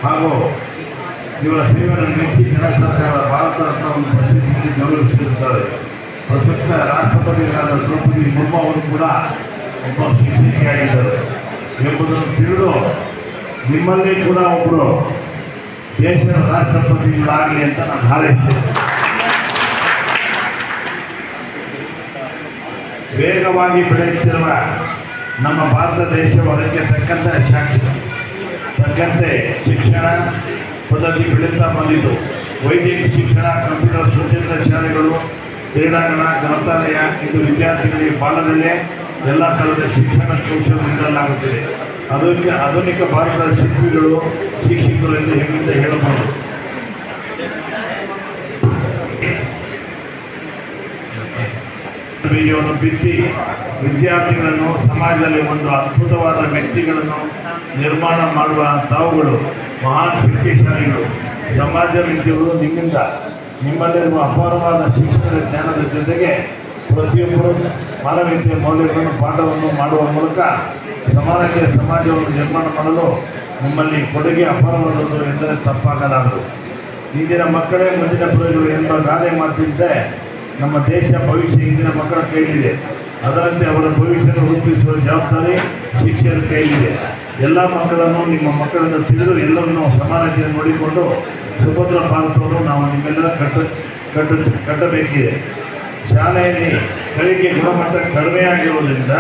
Speaker 5: ಹಾಗೂ ಇವರ ಸೇವೆಯನ್ನು ಮೆಚ್ಚಿ ಕೇಂದ್ರ ಸರ್ಕಾರ ಭಾರತ ರತ್ನವನ್ನು ಪ್ರಶಸ್ತಿಸಿ ಗೌರವಿಸಿರುತ್ತಾರೆ ಪ್ರಸಕ್ತ ರಾಷ್ಟ್ರಪತಿಗಳಾದ ದ್ರೌಪದಿ ಮುರ್ಮು ಅವರು ಕೂಡ ಒಬ್ಬ ಶಿಕ್ಷಕಿಯಾಗಿದ್ದರು. ಎಂಬುದನ್ನು ತಿಳಿದು ನಿಮ್ಮಲ್ಲಿ ಕೂಡ ಒಬ್ಬರು ದೇಶದ ರಾಷ್ಟ್ರಪತಿಗಳಾಗಲಿ ಅಂತ ನಾನು ಹಾರೈಸ್ತೇನೆ ವೇಗವಾಗಿ ಬೆಳೆಯುತ್ತಿರುವ ನಮ್ಮ ಭಾರತ ದೇಶವು ಅದಕ್ಕೆ ತಕ್ಕಂತೆ ಸಾಕ್ಷಿ, ತಕ್ಕಂತೆ ಶಿಕ್ಷಣ ಪದ್ಧತಿ ಬೆಳೀತಾ ಬಂದಿದ್ದು. ವೈದ್ಯಕೀಯ ಶಿಕ್ಷಣ, ಕಂಪ್ಯೂಟರ್, ಸುಸಜ್ಜಿತ ಶಾಲೆಗಳು, ಕ್ರೀಡಾಂಗಣ, ಗ್ರಂಥಾಲಯ, ಇದು ವಿದ್ಯಾರ್ಥಿಗಳಿಗೆ ಬಾಲದಲ್ಲೇ ಎಲ್ಲ ಥರದ ಶಿಕ್ಷಣ ಕೌಶಲ್ಯ ನೀಡಲಾಗುತ್ತಿದೆ. ಅದಕ್ಕೆ ಆಧುನಿಕ ಭಾರತದ ಶಿಲ್ಪಿಗಳು, ಶಿಕ್ಷಕರು ಎಂದು ಹೆಮ್ಮಿಂದ ಹೇಳಬಹುದು. ಬೀಜವನ್ನು ಬಿತ್ತಿ ವಿದ್ಯಾರ್ಥಿಗಳನ್ನು ಸಮಾಜದಲ್ಲಿ ಒಂದು ಅದ್ಭುತವಾದ ವ್ಯಕ್ತಿಗಳನ್ನು ನಿರ್ಮಾಣ ಮಾಡುವ ತಾವುಗಳು ಮಹಾನ್ ಶಕ್ತಿಶಾಲಿಗಳು ಸಮಾಜ ನಿಂತಿರುವುದು ನಿಮ್ಮಿಂದ ನಿಮ್ಮಲ್ಲಿರುವ ಅಪಾರವಾದ ಶಿಕ್ಷಣದ ಜ್ಞಾನದ ಜೊತೆಗೆ ಪ್ರತಿಯೊಬ್ಬರು ಮಾನವೀಯತೆಯ ಮೌಲ್ಯಗಳನ್ನು ಪಾಠವನ್ನು ಮಾಡುವ ಮೂಲಕ ಸಮಾನತೆಯ ಸಮಾಜವನ್ನು ನಿರ್ಮಾಣ ಮಾಡಲು ನಿಮ್ಮಲ್ಲಿ ಕೊಡುಗೆ ಅಪಾರವಾದದ್ದು ಎಂದರೆ ತಪ್ಪಾಗಲಾರದು. ಇಂದಿನ ಮಕ್ಕಳೇ ಮುಂದಿನ ಪ್ರಜೆಗಳು ಎಂಬ ಗಾದೆ ಮಾತಿದ್ದೆ ನಮ್ಮ ದೇಶ ಭವಿಷ್ಯ ಇಂದಿನ ಮಕ್ಕಳ ಕೈಲಿದೆ ಅದರಂತೆ ಅವರ ಭವಿಷ್ಯವನ್ನು ರೂಪಿಸುವ ಜವಾಬ್ದಾರಿ ಶಿಕ್ಷಕರ ಕೈಯಲ್ಲಿದೆ. ಎಲ್ಲ ಮಕ್ಕಳನ್ನು, ನಿಮ್ಮ ಮಕ್ಕಳನ್ನು ತಿಳಿದು ಎಲ್ಲರನ್ನೂ ಸಮಾನತೆಯನ್ನು ನೋಡಿಕೊಂಡು ಸುಭದ್ರ ಭಾರತವನ್ನು ನಾವು ನಿಮ್ಮೆಲ್ಲ ಕಟ್ಟ ಕಟ್ಟ, ಕಟ್ಟಬೇಕಿದೆ. ಶಾಲೆಯಲ್ಲಿ ಕಲಿಕೆ ಗುಣಮಟ್ಟ ಕಡಿಮೆಯಾಗಿರುವುದರಿಂದ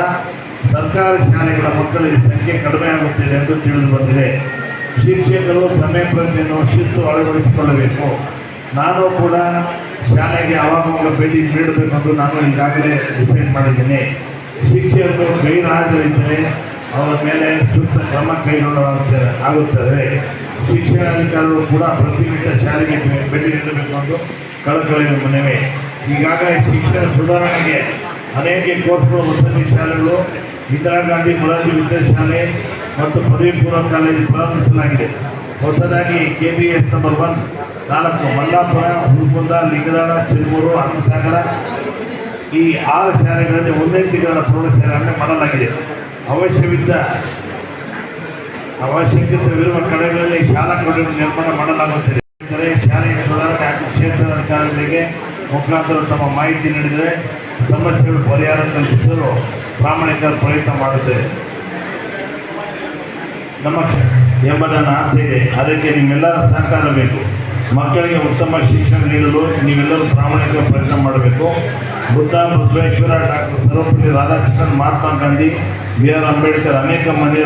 Speaker 5: ಸರ್ಕಾರಿ ಶಾಲೆಗಳ ಮಕ್ಕಳಿಗೆ ಸಂಖ್ಯೆ ಕಡಿಮೆಯಾಗುತ್ತಿದೆ ಎಂದು ತಿಳಿದು ಬಂದಿದೆ. ಶಿಕ್ಷಕರು ಸಮಯ ಪ್ರಜ್ಞೆಯನ್ನು ಶಿಸ್ತು ಅಳವಡಿಸಿಕೊಳ್ಳಬೇಕು. ನಾನು ಕೂಡ ಶಾಲೆಗೆ ಅವಾಗ ಭೇಟಿ ನೀಡಬೇಕೆಂದು ನಾನು ಈಗಾಗಲೇ ಡಿಸೈಡ್ ಮಾಡಿದ್ದೇನೆ. ಶಿಕ್ಷಕರು ಗೈರಾಜರಿದ್ದರೆ ಅವರ ಮೇಲೆ ಸೂಕ್ತ ಕ್ರಮ ಕೈಗೊಳ್ಳಲಾಗುತ್ತೆ ಆಗುತ್ತದೆ. ಶಿಕ್ಷಣಾಧಿಕಾರಿಗಳು ಕೂಡ ಪ್ರತಿನಿತ್ಯ ಶಾಲೆಗೆ ಭೇಟಿ ನೀಡಬೇಕು ಎಂದು ಕಳಕಳಿಯ ಮನವಿ. ಈಗಾಗಲೇ ಶಿಕ್ಷಣ ಸುಧಾರಣೆಗೆ ಅನೇಕ ಕೋರ್ಸ್ಗಳು, ವಸತಿ ಶಾಲೆಗಳು, ಇಂದಿರಾ ಗಾಂಧಿ ಮೊರಾರ್ಜಿ ವಿದ್ಯಾಶಾಲೆ ಮತ್ತು ಪದವಿ ಪೂರ್ವ ಕಾಲೇಜು ಪ್ರಾರಂಭಿಸಲಾಗಿದೆ. ಹೊಸದಾಗಿ K B S number one ನಾಲ್ಕು ಮಲ್ಲಾಪುರ ಹುಲ್ಕುಂದ ಲಿಂಗದಾಳ ಚಿರುಮೂರು, ಹನುಮಸಾಗರ. ಈ ಆರು ಶಾಲೆಗಳಲ್ಲಿ ಒಂದೇ ತಿಂಗಳ ಪ್ರೌಢಶಾಲೆಗಳನ್ನು ಮಾಡಲಾಗಿದೆ. ಅವಶ್ಯವಿದ್ದ ಅವಶ್ಯಕತೆವಿರುವ ಕಡೆಗಳಲ್ಲಿ ಶಾಲಾ ಕೊಠಡಿ ನಿರ್ಮಾಣ ಮಾಡಲಾಗುತ್ತಿದೆ. ಶಾಲೆಯ ಸುಧಾರಣೆ ಹಾಗೂ ಕ್ಷೇತ್ರದ ಅಧಿಕಾರಿಗಳಿಗೆ ಮುಖಾಂತರ ತಮ್ಮ ಮಾಹಿತಿ ನೀಡಿದರೆ ಸಮಸ್ಯೆಗಳು ಪರಿಹಾರ ಕಲ್ಪಿಸಲು ಪ್ರಾಮಾಣಿಕ ಪ್ರಯತ್ನ ಮಾಡುತ್ತೇವೆ ನಮ್ಮ ಎಂಬುದನ್ನು ಆಸೆ ಇದೆ ಅದಕ್ಕೆ ನಿಮ್ಮೆಲ್ಲರ ಸಹಕಾರ ಬೇಕು. ಮಕ್ಕಳಿಗೆ ಉತ್ತಮ ಶಿಕ್ಷಣ ನೀಡಲು ನೀವೆಲ್ಲರೂ ಪ್ರಾಮಾಣಿಕ ಪ್ರಯತ್ನ ಮಾಡಬೇಕು. Buddha, Basaveshwara, doctor Sarvepalli Radhakrishnan, Mahatma Gandhi, B R Ambedkar ಅನೇಕ ಮನೆಯ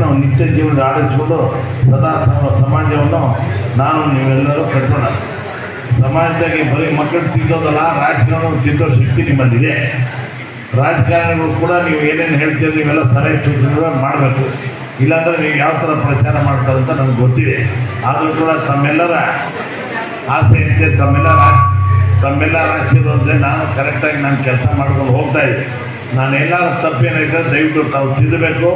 Speaker 5: ನಾವು ನಿತ್ಯ ಜೀವನದ ಆಡಿಸಿಕೊಂಡು ಸದಾ ಸಮ- ಸಮಾಜವನ್ನು ನಾನು ನೀವೆಲ್ಲರೂ ಕಟ್ಟೋಣ ಸಮಾಜದಾಗೆ ಬರೀ ಮಕ್ಕಳು ತಿದ್ದೋದಲ್ಲ ರಾಜ್ಯವನ್ನು ತಿದ್ದೋ ಶಕ್ತಿ ನಿಮ್ಮಲ್ಲಿದೆ. ರಾಜಕಾರಣಿಗಳು ಕೂಡ ನೀವು ಏನೇನು ಹೇಳ್ತೀರಿ ನೀವೆಲ್ಲ ಸಲಹೆ ಸೂಚನೆಗಳು ಮಾಡಬೇಕು. ಇಲ್ಲಾಂದ್ರೆ ನೀವು ಯಾವ ಥರ ಪ್ರಚಾರ ಮಾಡ್ತಾರೆ ಅಂತ ನಮ್ಗೆ ಗೊತ್ತಿದೆ. ಆದರೂ ಕೂಡ ತಮ್ಮೆಲ್ಲರ ಆಸೆ ಇದ್ದೆ ತಮ್ಮೆಲ್ಲರ ತಮ್ಮೆಲ್ಲರ ಆಶೀರ್ವಾದದಲ್ಲಿ ನಾನು ಕರೆಕ್ಟಾಗಿ ನಾನು ಕೆಲಸ ಮಾಡ್ಕೊಂಡು ಹೋಗ್ತಾ ಇದ್ದೆ. ನಾನು ಎಲ್ಲರ ತಪ್ಪೇನೈತೆ ದಯವಿಟ್ಟು ತಾವು ತಿದ್ದಬೇಕು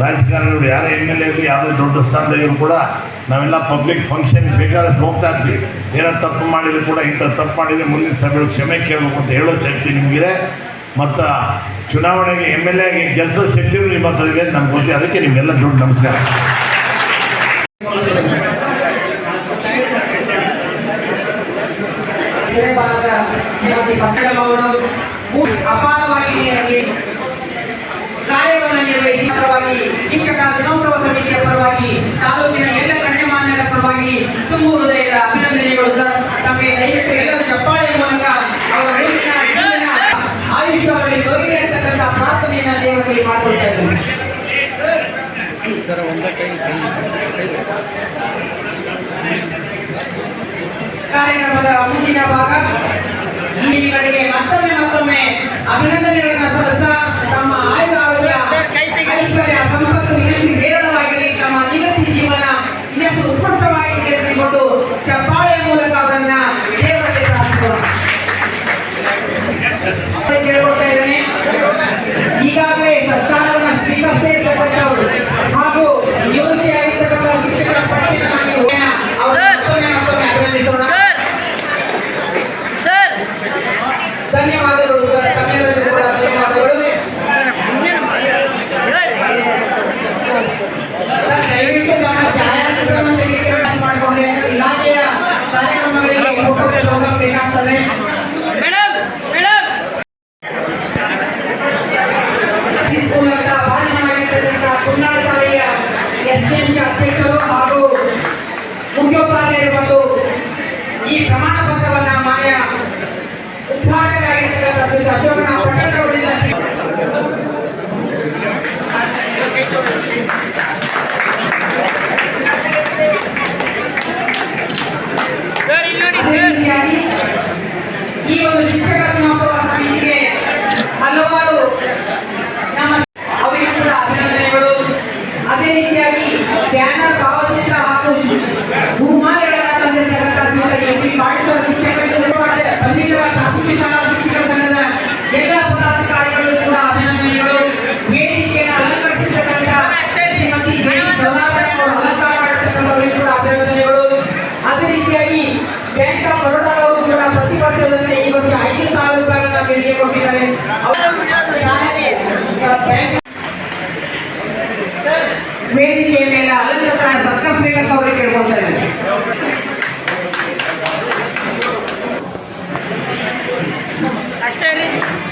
Speaker 5: ರಾಜಕಾರಣಿಗಳು ಯಾರೇ ಎಂ ಎಲ್ ಎ ಇರಲಿ ಯಾವುದೇ ದೊಡ್ಡ ಸ್ಥಾನದಲ್ಲಿ ಕೂಡ ನಾವೆಲ್ಲ ಪಬ್ಲಿಕ್ ಫಂಕ್ಷನ್ ಬೇಕಾದಷ್ಟು ಹೋಗ್ತಾ ಇರ್ತೀವಿ. ಏನೋ ತಪ್ಪು ಮಾಡಿದ್ರು ಕೂಡ ಇಂಥ ತಪ್ಪು ಮಾಡಿದರೆ ಮುಂದಿನ ಸಭೆಗಳು ಕ್ಷಮೆ ಕೇಳಬೇಕು ಅಂತ ಹೇಳೋ ಶಕ್ತಿ ನಿಮಗಿದೆ. ಮತ್ತು ಚುನಾವಣೆಗೆ ಎಂ ಎಲ್ ಎಗೆ ಗೆಲ್ಲಿಸೋ ಶಕ್ತಿ ನಿಮ್ಮ ಹತ್ರ ಇದೆ ನಮ್ಗೆ ಗೊತ್ತಿ. ಅದಕ್ಕೆ ನಿಮಗೆಲ್ಲ ದೊಡ್ಡ ನಮಸ್ಕಾರ.
Speaker 3: ಅಪಾರವಾಗಿ ಕಾರ್ಯವನ್ನು ನಿರ್ವಹಿಸಿ ಪರವಾಗಿ ಶಿಕ್ಷಕರ ದಿನೋತ್ಸವ ಸಮಿತಿಯ ಪರವಾಗಿ ತಾಲೂಕಿನ ಎಲ್ಲ ಗಣ್ಯಮಾನ್ಯರ ಪರವಾಗಿ ತುಂಬ ಹೃದಯದ ಅಭಿನಂದನೆಗಳು ಸರ್ ತಮಗೆ ದಯವಿಟ್ಟು ಎಲ್ಲರೂ ಚಪ್ಪಾಳೆಯ ಮೂಲಕ ಅವರ ಮುಂದಿನ ಜೀವನ ಆಯುಷ್ಯ ಅವರಿಗೆ ದೊರೆಯಲಿ ಅಂತಕ್ಕಂಥ ಪ್ರಾರ್ಥನೆಯನ್ನು ದೇವರಲ್ಲಿ ಮಾಡಿಕೊಳ್ತಾ ಇದ್ದೇನೆ ಕಾರ್ಯಕ್ರಮದ ಮುಂದಿನ ಭಾಗ. ನಿಮಗೆ ಮತ್ತೊಮ್ಮೆ ಮತ್ತೊಮ್ಮೆ ಅಭಿನಂದನೆಗಳನ್ನು ಸಲ್ಲಿಸ್ತಾ
Speaker 6: ರೀ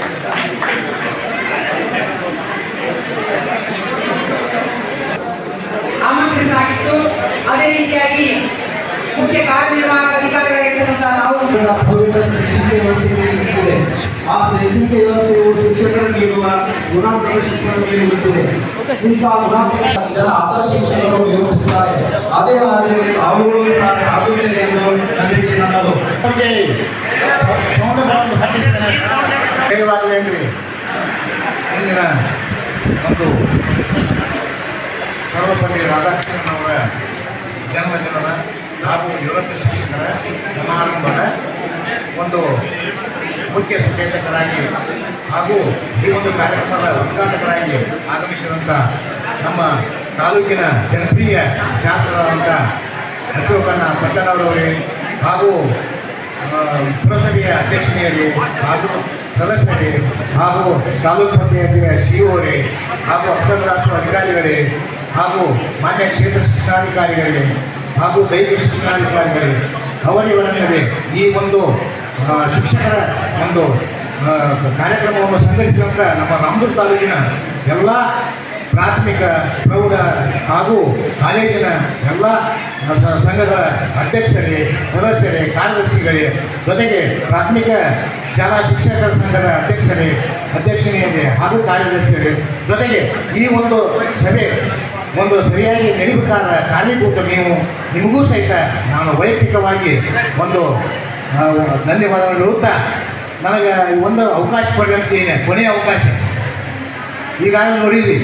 Speaker 3: ಆಮಂತ್ರಿಸಲಾಗಿತ್ತು ಅದೇ ರೀತಿಯಾಗಿ ಮುಖ್ಯ ಕಾರ್ಯನಿರ್ವಾಹಕ ಅಧಿಕಾರಿಗಳಾಗಿರ್ತಕ್ಕಂಥ ನಾವು
Speaker 4: ಭವ್ಯದ ಶೈಕ್ಷಣಿಕ ವ್ಯವಸ್ಥೆ ಇದೆ ಆ ಶೈಕ್ಷಣಿಕ ವ್ಯವಸ್ಥೆಯು ಶಿಕ್ಷಕರು ನೀಡುವ ಗುಣಾತ್ಮಕ ಶಿಕ್ಷಣವನ್ನು ನೀಡುತ್ತದೆ ಇಂತಹ ಗುಣಾತ್ಮಕ ಜನ ಆದರ್ಶ ಶಿಕ್ಷಣವನ್ನು ನಿರೂಪಿಸುತ್ತಾರೆ ಅದೇ ಮಾದರಿಯಲ್ಲಿ ಅವುಗಳು ಸಹ ಸಾಗುತ್ತಿದೆ ಎಂದು ನಂಬಿಕೆ ನನ್ನದು
Speaker 7: ದಯವಾಗಲೇನ್ರಿ ಇಂದಿನ ಒಂದು ಸರ್ವಪಲ್ಲಿ ರಾಧಾಕೃಷ್ಣನ್ ಅವರ ಜನ್ಮದಿನದ ಹಾಗೂ ನಿವೃತ್ತ ಶಿಕ್ಷಕರ ಸಮಾರಂಭದ ಒಂದು ಮುಖ್ಯ ಸಂಕೇತಕರಾಗಿ ಹಾಗೂ ಈ ಒಂದು ಕಾರ್ಯಕ್ರಮದ ಉದ್ಘಾಟಕರಾಗಿ ಆಗಮಿಸಿದಂಥ ನಮ್ಮ ತಾಲೂಕಿನ ಜನಪ್ರಿಯ ಶಾಸಕರಾದಂಥ ಅಶೋಕಣ್ಣ ಪಟ್ಟಣವರವರೇ ಹಾಗೂ ಪುರಸಭೆಯ ಅಧ್ಯಕ್ಷತೆಯಲ್ಲಿ ಹಾಗೂ ಸದಸ್ಯರೇ ಹಾಗೂ ತಾಲೂಕು ಪಂಚಾಯತಿಯ ಸಿಒರೇ ಹಾಗೂ ಅಕ್ಷರ ರಾಷ್ಟ್ರ ಅಧಿಕಾರಿಗಳೇ ಹಾಗೂ ಮಾನ್ಯ ಕ್ಷೇತ್ರ ಶಿಕ್ಷಣಾಧಿಕಾರಿಗಳೇ ಹಾಗೂ ದೈಹಿಕ ಶಿಕ್ಷಣಾಧಿಕಾರಿಗಳೇ ಅವರಿವರನ್ನೇ ಈ ಒಂದು ಶಿಕ್ಷಕರ ಒಂದು ಕಾರ್ಯಕ್ರಮವನ್ನು ಸಂಘಟಿಸಿದಂಥ ನಮ್ಮ ರಾಮದುರ್ಗ ತಾಲೂಕಿನ ಎಲ್ಲ ಪ್ರಾಥಮಿಕ ಪ್ರೌಢ ಹಾಗೂ ಕಾಲೇಜಿನ ಎಲ್ಲ ಸಂಘದ ಅಧ್ಯಕ್ಷರೇ, ಸದಸ್ಯರೇ, ಕಾರ್ಯದರ್ಶಿಗಳೇ, ಜೊತೆಗೆ ಪ್ರಾಥಮಿಕ ಶಾಲಾ ಶಿಕ್ಷಕರ ಸಂಘದ ಅಧ್ಯಕ್ಷರೇ ಅಧ್ಯಕ್ಷನಿಯರೇ ಹಾಗೂ ಕಾರ್ಯದರ್ಶಿಗಳೇ, ಜೊತೆಗೆ ಈ ಒಂದು ಸಭೆ ಒಂದು ಸರಿಯಾಗಿ ನಡಿಬೇಕಾದ ಕಾರ್ಯಕೂಟ ನೀವು, ನಿಮಗೂ ಸಹಿತ ನಾನು ವೈಯಕ್ತಿಕವಾಗಿ ಒಂದು ಧನ್ಯವಾದಗಳು ಹೇಳುತ್ತಾ, ನನಗೆ ಒಂದು ಅವಕಾಶ ಕೊಡಿ ಅಂತೀನಿ ಕೊನೆಯ ಅವಕಾಶ. ಈಗಾಗಲೇ ನೋಡಿದ್ವಿ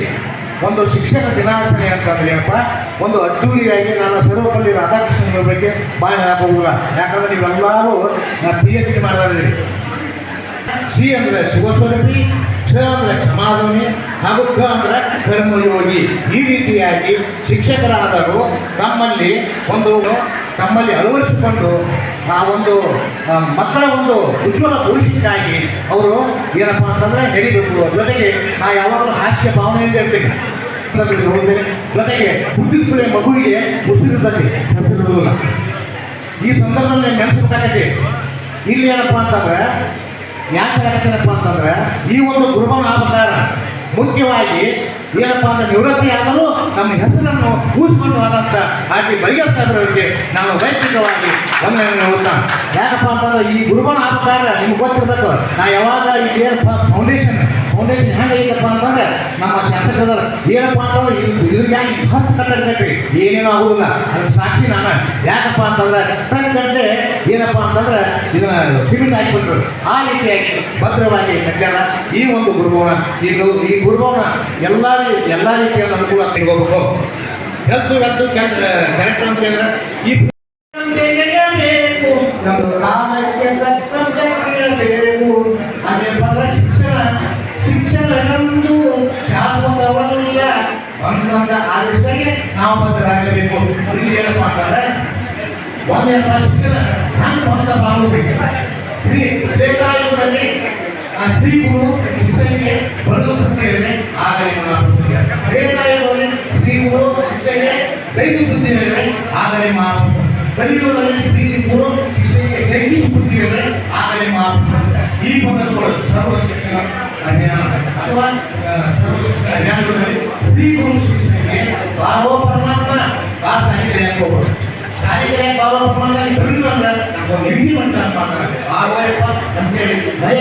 Speaker 7: ಒಂದು ಶಿಕ್ಷಣ ದಿನಾಚರಣೆ ಅಂತಂದ್ರೆ ಏನಪ್ಪ? ಒಂದು ಅದ್ದೂರಿಯಾಗಿ ನಾನು ಸರ್ವಪಲ್ಲಿ ರಾಧಾಕೃಷ್ಣನ ಬಗ್ಗೆ ಬಾಯಿ ಹಾಕೋದಿಲ್ಲ. ಯಾಕಂದ್ರೆ ನೀವೆಲ್ಲರೂ ಪಿ ಎಚ್ ಡಿ ಮಾಡಿದ್ರಿ ಸಿ ಅಂದ್ರೆ ಶಿವಸ್ವರೂಪಿ, ಕ್ಷ ಅಂದ್ರೆ ಕ್ಷಮಾಧವನಿ, ಹಾಗೂ ಕ ಅಂದ್ರೆ ಕರ್ಮಯೋಗಿ. ಈ ರೀತಿಯಾಗಿ ಶಿಕ್ಷಕರಾದರೂ ತಮ್ಮಲ್ಲಿ ಒಂದು ತಮ್ಮಲ್ಲಿ ಅಳವಡಿಸಿಕೊಂಡು ಆ ಒಂದು ಮಕ್ಕಳ ಒಂದು ಉಜ್ವಲ ಭವಿಷ್ಯಕ್ಕಾಗಿ ಅವರು ಏನಪ್ಪ ಅಂತಂದ್ರೆ ನಡಿಬೇಕು ಜೊತೆಗೆ ಆ ಯಾವಾಗಲೂ ಹಾಸ್ಯ ಭಾವನೆಯಿಂದ ಹೋದ್ರೆ ಜೊತೆಗೆ ಹುಟ್ಟಿದ ಮಗುವಿಗೆ ಉಸಿರಿರ್ತದೆ ಹೆಸರಿರುವುದಿಲ್ಲ ಈ ಸಂದರ್ಭದಲ್ಲಿ ನೆನೆಸ್ಬೇಕಾಗತ್ತೆ ಇಲ್ಲಿ ಏನಪ್ಪ ಅಂತಂದ್ರೆ, ಯಾಕೆ ಆಗತ್ತೇನಪ್ಪ ಅಂತಂದ್ರೆ, ಈ ಒಂದು ಗುರುಭವನ ಅವತಾರ ಮುಖ್ಯವಾಗಿ ಏನಪ್ಪ ಅಂದ್ರೆ ನಿವೃತ್ತಿ ಆದರೂ ನಮ್ಮ ಹೆಸರನ್ನು ಉಳಿಸ್ಕೊಂಡು ಆದಂಥ ಆರ್ ಟಿ ಸಾಹೇಬ್ರವರಿಗೆ ನಾನು ವೈಯಕ್ತಿಕವಾಗಿ ವಂದನೆಯನ್ನು ಹೇಳುತ್ತಾ, ಯಾಕಪ್ಪ ಅಂತಂದ್ರೆ ಈ ಗುರುಗಳ ಆಧಾರ ನಿಮ್ಗೆ ಗೊತ್ತಿರಬೇಕು. ನಾ ಯಾವಾಗ ಈ ಏನು ಫೌಂಡೇಶನ್ ಹೆಂಗೆ ಐತಪ್ಪ ಅಂತಂದ್ರೆ, ನಮ್ಮ ಶಾಸಕರ ಏನಪ್ಪ ಅಂತಂದ್ರೆ, ಇದು ಇದ್ರಿಗೆ ಹತ್ತು ಕಟ್ಟಕ್ಕೆ ಏನೇನೂ ಆಗುದಿಲ್ಲ. ಅದ್ರ ಸಾಕ್ಷಿ ನಾನು. ಯಾಕಪ್ಪ ಅಂತಂದ್ರೆ ಗಂಟೆ ಏನಪ್ಪ ಅಂತಂದ್ರೆ, ಇದನ್ನ ಸಿಮೆಂಟ್ ಹಾಕಿಬಿಟ್ರು. ಆ ರೀತಿಯಾಗಿ ಭದ್ರವಾಗಿ ಕಟ್ಟಾರ ಈ ಒಂದು ಗುರುಭವನ ಇದು ಈ ಗುರುಭವನ ಎಲ್ಲ ಎಲ್ಲ ರೀತಿಯಾದ ಅನುಕೂಲ ತೆಗೆದುಕೋಬೇಕು ಹೆಲ್ತ್ ಹೆಲ್ತ್ ಕರೆಕ್ಟ್ ಅಂತ ಹೇಳಿದ್ರೆ, ಈ ನಡೆಯಬೇಕು ನಾನು ಹೊಂದ ಬಾಳಬೇಕು ಶ್ರೀ ತ್ರೇತಾಯುಗದಲ್ಲಿ ಶ್ರೀ ಗುರು ಶಿಷ್ಯನಿಗೆ ಬರೆದು ಬುದ್ಧಿ ಹೇಳಿದ್ರೆ ಆಗ ನಿಮ್ಮ ಶ್ರೀ ಗುರು ಶಿಷ್ಯನಿಗೆ ದೈಹಿಕ ಬುದ್ಧಿ ಹೇಳಿದ್ರೆ ಆಗ ನಿಮ್ಮ ಶ್ರೀ ಗುರು ಶಿಷ್ಯನಿಗೆ ದೈವಿ ಬುದ್ಧಿ ಹೇಳಿದ್ರೆ ಆಗ ಈ ಪದ್ಧತಿಗಳು ಸರ್ವ ಶಿಕ್ಷಣ ಅಥವಾ ಆ, ಸರ್ವ ಶಿಕ್ಷಣ ಜ್ಞಾನದಲ್ಲಿ ಶ್ರೀ ಗುರು ಶಿಷ್ಯನಿಗೆ ಬಾರೋ ಪರಮಾತ್ಮ ಬಾ ಸಾಹಿತ್ಯ ಯಾಕೆ ಹೋಗೋದು ಸಾಹಿತ್ಯ ಬಾರೋ ಪರಮಾತ್ಮ ಬಿಡುಗಂದ್ರೆ ನಮ್ಗೊಂದು ಇಂಪ್ಲಿಮೆಂಟ್ ಮಾಡ್ತಾರೆ ಬಾರೋ ಅಂತ ಹೇಳಿ ದಯ